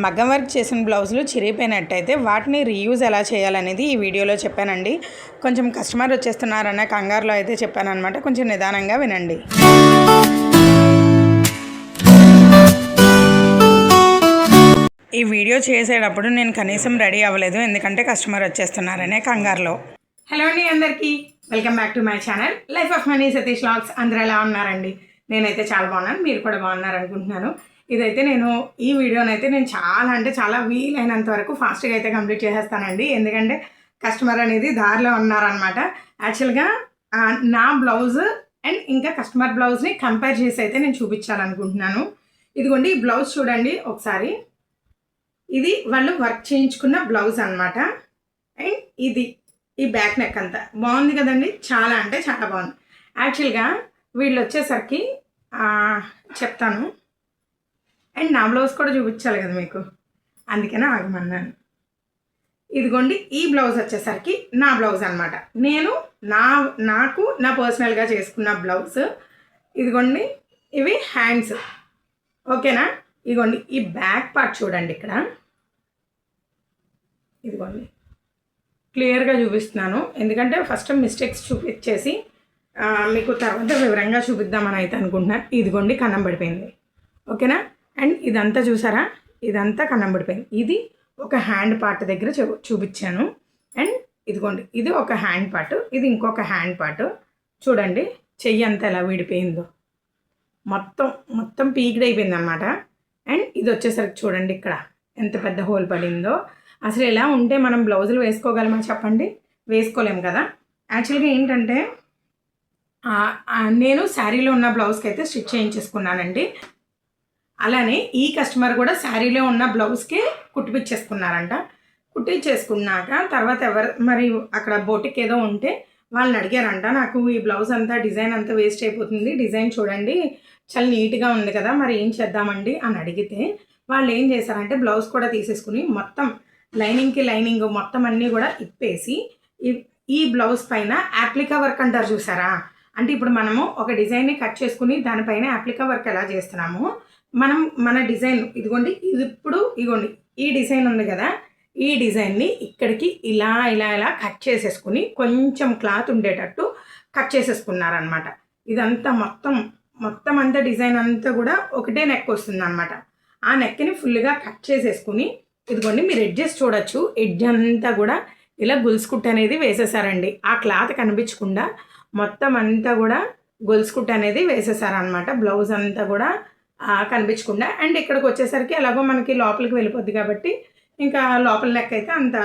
మగ్గం వర్క్ చేసిన బ్లౌజులు చిరిగిపోయినట్టయితే వాటిని రీయూజ్ ఎలా చేయాలనేది ఈ వీడియోలో చెప్పానండి. కొంచెం కస్టమర్ వచ్చేస్తున్నారన్న కంగారులో అయితే చెప్పానన్నమాట. కొంచెం నిదానంగా వినండి. ఈ వీడియో చేసేటప్పుడు నేను కనీసం రెడీ అవ్వలేదు. ఎందుకంటే కస్టమర్ వచ్చేస్తున్నారనే కంగారులో. హలో అండి అందరికీ. Welcome back to my channel life of money Satish vlogs అందరూ ఎలా ఉన్నారండి? నేనైతే చాలా బాగున్నాను. మీరు కూడా బాగున్నారు అనుకుంటున్నాను ఇదైతే నేను ఈ వీడియోనైతే నేను చాలా అంటే చాలా వీలైనంత వరకు ఫాస్ట్గా అయితే కంప్లీట్ చేసేస్తానండి. ఎందుకంటే కస్టమర్ అనేది దారిలో ఉన్నారనమాట యాక్చువల్గా నా బ్లౌజ్ అండ్ ఇంకా కస్టమర్ బ్లౌజ్ని కంపేర్ చేసి అయితే నేను చూపించాలనుకుంటున్నాను. ఇదిగోండి ఈ బ్లౌజ్ చూడండి ఒకసారి. ఇది వాళ్ళు వర్క్ చేయించుకున్న బ్లౌజ్ అన్నమాట. అండ్ ఇది ఈ బ్యాక్ నెక్ అంతా. బాగుంది కదండి? చాలా అంటే చాలా బాగుంది. యాక్చువల్గా వీళ్ళు వచ్చేసరికి చెప్తాను. అండ్ నా బ్లౌజ్ కూడా చూపించాలి కదా మీకు. అందుకనే ఆగమన్నాను. ఇదిగోండి ఈ బ్లౌజ్ వచ్చేసరికి నా బ్లౌజ్ అనమాట నేను నా నాకు నా పర్సనల్గా చేసుకున్న బ్లౌజ్. ఇదిగోండి ఇవి హ్యాండ్స్ ఓకేనా? ఇదిగోండి ఈ బ్యాక్ పార్ట్ చూడండి ఇక్కడ. ఇదిగోండి. క్లియర్గా చూపిస్తున్నాను. ఎందుకంటే ఫస్ట్ మిస్టేక్స్ చూపించేసి మీకు తర్వాత వివరంగా చూపిద్దామని అయితే అనుకుంటున్నాను ఇదిగోండి కన్నం పడిపోయింది. ఓకేనా? అండ్ ఇదంతా చూసారా? ఇదంతా కన్నంబడిపోయింది ఇది ఒక హ్యాండ్ పార్ట్ దగ్గర చూ చూపించాను. అండ్ ఇదిగోండి ఇది ఒక హ్యాండ్ పార్ట్. ఇది ఇంకొక హ్యాండ్ పార్ట్. చూడండి చెయ్యి అంతా ఎలా విడిపోయిందో. మొత్తం మొత్తం పీక్డ్ అయిపోయింది అనమాట అండ్ ఇది వచ్చేసరికి చూడండి ఇక్కడ ఎంత పెద్ద హోల్ పడిందో. అసలు ఎలా ఉంటే మనం బ్లౌజులు వేసుకోగలమా చెప్పండి? వేసుకోలేము కదా. యాక్చువల్గా ఏంటంటే నేను శారీలో ఉన్న బ్లౌజ్కి అయితే స్టిచ్ చేయించేసుకున్నానండి. అలానే ఈ కస్టమర్ కూడా శారీలో ఉన్న బ్లౌజ్కి కుట్టిపించేసుకున్నారంట కుట్టించేసుకున్నాక తర్వాత ఎవరు మరి అక్కడ బోటిక్ ఏదో ఉంటే వాళ్ళని అడిగారంట. నాకు ఈ బ్లౌజ్ అంతా డిజైన్ అంతా వేస్ట్ అయిపోతుంది. డిజైన్ చూడండి చాలా నీట్గా ఉంది కదా మరి ఏం చేద్దామండి అని అడిగితే వాళ్ళు ఏం చేశారంటే బ్లౌజ్ కూడా తీసేసుకుని మొత్తం లైనింగ్కి లైనింగ్ మొత్తం అన్నీ కూడా ఇప్పేసి ఈ ఈ బ్లౌజ్ పైన యాప్లికా వర్క్ అంటారు చూసారా? అంటే ఇప్పుడు మనము ఒక డిజైన్ని కట్ చేసుకుని దానిపైన అప్లికా వర్క్ ఎలా చేస్తున్నాము మనం మన డిజైన్ ఇదిగోండి ఇది ఇప్పుడు ఇదిగోండి ఈ డిజైన్ ఉంది కదా ఈ డిజైన్ని ఇక్కడికి ఇలా ఇలా ఇలా కట్ చేసేసుకుని కొంచెం క్లాత్ ఉండేటట్టు కట్ చేసేసుకున్నారనమాట ఇదంతా మొత్తం మొత్తం అంతా డిజైన్ అంతా కూడా ఒకటే నెక్ వస్తుంది అనమాట ఆ నెక్ని ఫుల్గా కట్ చేసేసుకుని ఇదిగోండి మీరు ఎడ్జెస్ చూడొచ్చు. ఎడ్జ్ అంతా కూడా ఇలా గొలుసు కుట్టు అనేది వేసేసారండి. ఆ క్లాత్ కనిపించకుండా మొత్తం అంతా కూడా గొలుసుకుట్ట అనేది వేసేసారనమాట బ్లౌజ్ అంతా కూడా కనిపించకుండా. అండ్ ఇక్కడికి వచ్చేసరికి ఎలాగో మనకి లోపలికి వెళ్ళిపోద్ది కాబట్టి ఇంకా లోపల లెక్క అయితే అంత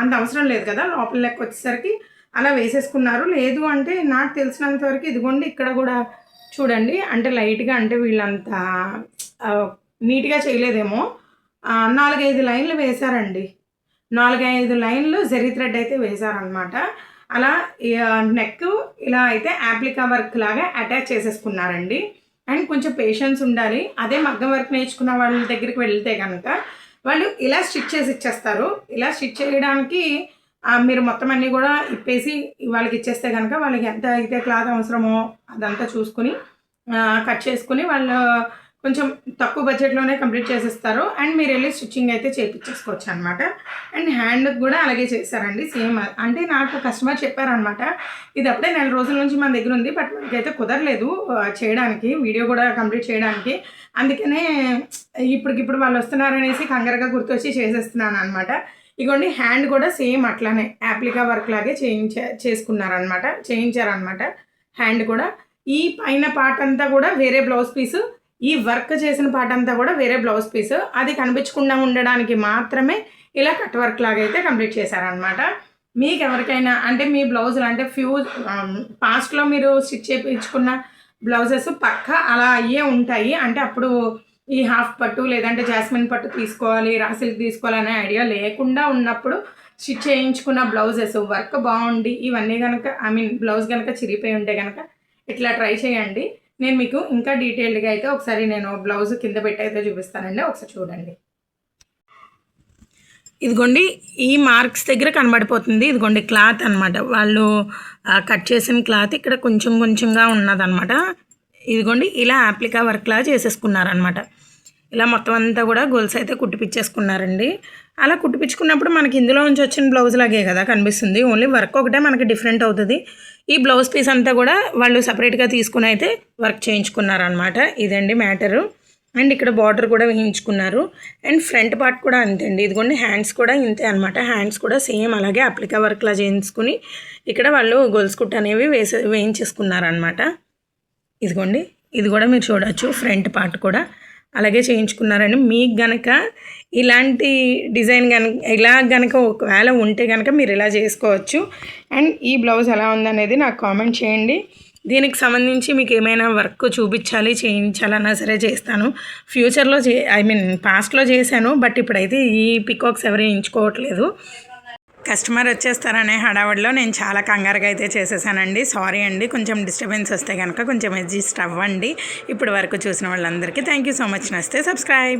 అంత అవసరం లేదు కదా. లోపల లెక్క వచ్చేసరికి అలా వేసేసుకున్నారు. లేదు అంటే నాకు తెలిసినంత వరకు ఇదిగోండి ఇక్కడ కూడా చూడండి. అంటే లైట్గా అంటే వీళ్ళంత నీట్గా చేయలేదేమో. నాలుగైదు లైన్లు వేశారండి. నాలుగైదు లైన్లు జరీ థ్రెడ్ అయితే వేశారనమాట అలా నెక్ ఇలా అయితే యాప్లికా వర్క్ లాగా అటాచ్ చేసేసుకున్నారండి. అండ్ కొంచెం పేషెన్స్ ఉండాలి. అదే మగ్గం వర్క్ నేర్చుకున్న వాళ్ళ దగ్గరికి వెళ్తే కనుక వాళ్ళు ఇలా స్టిచ్ చేసి ఇచ్చేస్తారు. ఇలా స్టిచ్ చేయడానికి మీరు మొత్తం అన్నీ కూడా ఇప్పేసి వాళ్ళకి ఇచ్చేస్తే కనుక వాళ్ళకి ఎంత అయితే క్లాత్ అవసరమో అదంతా చూసుకుని కట్ చేసుకుని వాళ్ళు కొంచెం తక్కువ బడ్జెట్లోనే కంప్లీట్ చేసేస్తారు. అండ్ మీరు వెళ్ళి స్టిచ్చింగ్ అయితే చేయించేసుకోవచ్చు అనమాట అండ్ హ్యాండ్ కూడా అలాగే చేశారండి సేమ్ అంటే నాకు కస్టమర్ చెప్పారనమాట ఇది అప్పుడే నెల రోజుల నుంచి మన దగ్గర ఉంది బట్ మనకైతే కుదరలేదు చేయడానికి వీడియో కూడా కంప్లీట్ చేయడానికి. అందుకనే ఇప్పటికిప్పుడు వాళ్ళు వస్తున్నారనేసి కంగారుగా గుర్తొచ్చి చేసేస్తున్నాను అనమాట ఇగోండి హ్యాండ్ కూడా సేమ్ అట్లానే యాప్లికా వర్క్ లాగే చేయించే చేసుకున్నారనమాట చేయించారనమాట హ్యాండ్ కూడా. ఈ పైన పార్ట్ అంతా కూడా వేరే బ్లౌజ్ పీసు ఈ వర్క్ చేసిన పాట అంతా కూడా వేరే బ్లౌజ్ పీస్. అది కనిపించకుండా ఉండడానికి మాత్రమే ఇలా కట్ వర్క్ లాగా అయితే కంప్లీట్ చేశారనమాట మీకు ఎవరికైనా అంటే మీ బ్లౌజులు అంటే ఫ్యూ పాస్ట్లో మీరు స్టిచ్ చేయించుకున్న బ్లౌజెస్ పక్క అలా అయ్యే ఉంటాయి. అంటే అప్పుడు ఈ హాఫ్ పట్టు లేదంటే జాస్మిన్ పట్టు తీసుకోవాలి రాసిల్క్ తీసుకోవాలి అనే ఐడియా లేకుండా ఉన్నప్పుడు స్టిచ్ చేయించుకున్న బ్లౌజెస్ వర్క్ బాగుండి ఇవన్నీ కనుక ఐ మీన్ బ్లౌజ్ కనుక చిరిగిపోయి ఉంటే కనుక ఇట్లా ట్రై చేయండి. నేను మీకు ఇంకా డీటెయిల్డ్గా అయితే ఒకసారి నేను బ్లౌజ్ కింద పెట్టి అయితే చూపిస్తానండి. ఒకసారి చూడండి. ఇదిగోండి ఈ మార్క్స్ దగ్గర కనబడిపోతుంది. ఇదిగోండి క్లాత్ అనమాట వాళ్ళు కట్ చేసిన క్లాత్ ఇక్కడ కొంచెం కొంచెంగా ఉన్నదన్నమాట. ఇదిగోండి ఇలా అప్లికా వర్క్లా చేసేసుకున్నారనమాట ఇలా మొత్తం అంతా కూడా గొలుసు అయితే కుట్టిపించేసుకున్నారండి అలా కుట్టిపించుకున్నప్పుడు మనకి ఇందులో నుంచి వచ్చిన బ్లౌజ్ లాగే కదా కనిపిస్తుంది. ఓన్లీ వర్క్ ఒకటే మనకి డిఫరెంట్ అవుతుంది. ఈ బ్లౌజ్ పీస్ అంతా కూడా వాళ్ళు సపరేట్గా తీసుకుని అయితే వర్క్ చేయించుకున్నారనమాట ఇదండి మ్యాటరు అండ్ ఇక్కడ బార్డర్ కూడా వేయించుకున్నారు. అండ్ ఫ్రంట్ పార్ట్ కూడా అంతే అండి ఇదిగోండి హ్యాండ్స్ కూడా ఇంతే అనమాట హ్యాండ్స్ కూడా సేమ్ అలాగే అప్లికా వర్క్లా చేయించుకుని ఇక్కడ వాళ్ళు గొలుసు కుట్ అనేవి వేసే వేయించేసుకున్నారనమాట ఇదిగోండి ఇది కూడా మీరు చూడొచ్చు ఫ్రంట్ పార్ట్ కూడా. అలాగే చేయించుకున్నారని మీకు గనక ఇలాంటి డిజైన్ కనుక ఇలా గనక ఒకవేళ ఉంటే కనుక మీరు ఇలా చేసుకోవచ్చు. అండ్ ఈ బ్లౌజ్ ఎలా ఉందనేది నాకు కామెంట్ చేయండి. దీనికి సంబంధించి మీకు ఏమైనా వర్క్ చూపించాలి చేయించాలన్నా సరే చేస్తాను. ఫ్యూచర్లో చే ఐ మీన్ పాస్ట్లో చేశాను బట్ ఇప్పుడైతే ఈ పికాక్స్ ఎవరు ఎంచుకోవట్లేదు కస్టమర్ వచ్చేస్తారనే హడావుడిలో నేను చాలా కంగారుగా అయితే చేసేసానండి. సారీ అండి. కొంచెం డిస్టర్బెన్స్ వస్తే కనుక కొంచెం అడ్జస్ట్ అవ్వండి ఇప్పటి వరకు చూసిన వాళ్ళందరికీ థ్యాంక్ యూ సో మచ్. నస్తే సబ్స్క్రైబ్.